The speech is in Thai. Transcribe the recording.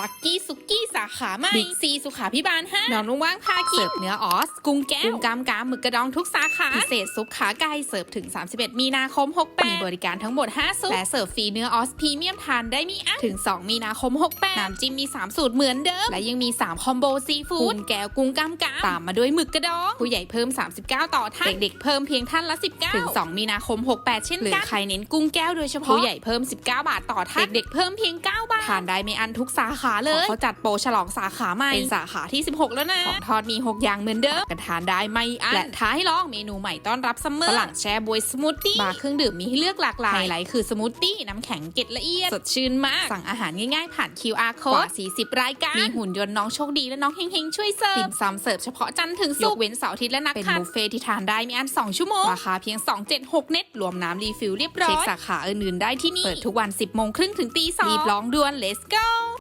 ลักกี้สุกี้สาขาใหม่บิ๊กซีสุขาพิบาลห้านอนว่างๆพากินเสิร์ฟเนื้อออส กุ้งแก้วกุ้งกามกามหมึกกระดองทุกสาขา พิเศษซุปขาไก่เสิร์ฟถึง 31 มีนาคม 68 มีบริการทั้งหมด 5 ซุป และเสิร์ฟฟรีเนื้อออสพรีเมียมทานได้มีอันถึง 2 มีนาคม 68 น้ำจิ้มมี 3 สูตรเหมือนเดิม และยังมี 3 คอมโบซีฟู้ดกุ้งแก้วกุ้งกามกามตามมาด้วยหมึกกระดอง ผู้ใหญ่เพิ่ม 39 ต่อท่านเด็กๆเพิ่มเพียงท่านละ 19 ถึง 2 มีนาคม 68 เช่นกันหรือใครเน้นกุ้งแก้วโดยเฉพาะผู้ใหญ่เพิ่ม 19 บาทต่อท่านเด็กๆเพิ่มเพียง 9 บาททานได้ไม่อันทุกสาขาเลยเขาจัดโปรฉลองสาขาใหม่เป็นสาขาที่ 16 แล้วนะของทอดมี 6 อย่างเหมือนเดิมกันทานได้ไม่อันและท้ายลองเมนูใหม่ต้อนรับซัมเมอร์ฝรั่งแช่บวยสมูทตี้บาร์เครื่องดื่มมีให้เลือกหลากหลายไฮไลท์คือสมูทตี้น้ำแข็งเกล็ดละเอียด สดชื่นมาก สั่งอาหารง่ายๆผ่าน QR code กว่า40 รายการ มีหุ่นยนต์น้องโชคดีและน้องเฮงๆ ช่วยเสิร์ฟติ่มซำเสิร์ฟเฉพาะจันทร์ถึงศุกร์ยกเว้นเสาร์อาทิตย์และนักขัตเป็นบุฟเฟ่ที่ทานได้ไม่อัน2ชั่วโมงราคาเพียง 276 เน็ตรวมน้ำรีฟิลเรียบร้อยเช็คสาขาอื่นๆได้ที่นี่เปิดทุกวัน 10โมงครึ่งถึงตีสองรีบลองด่วน let's go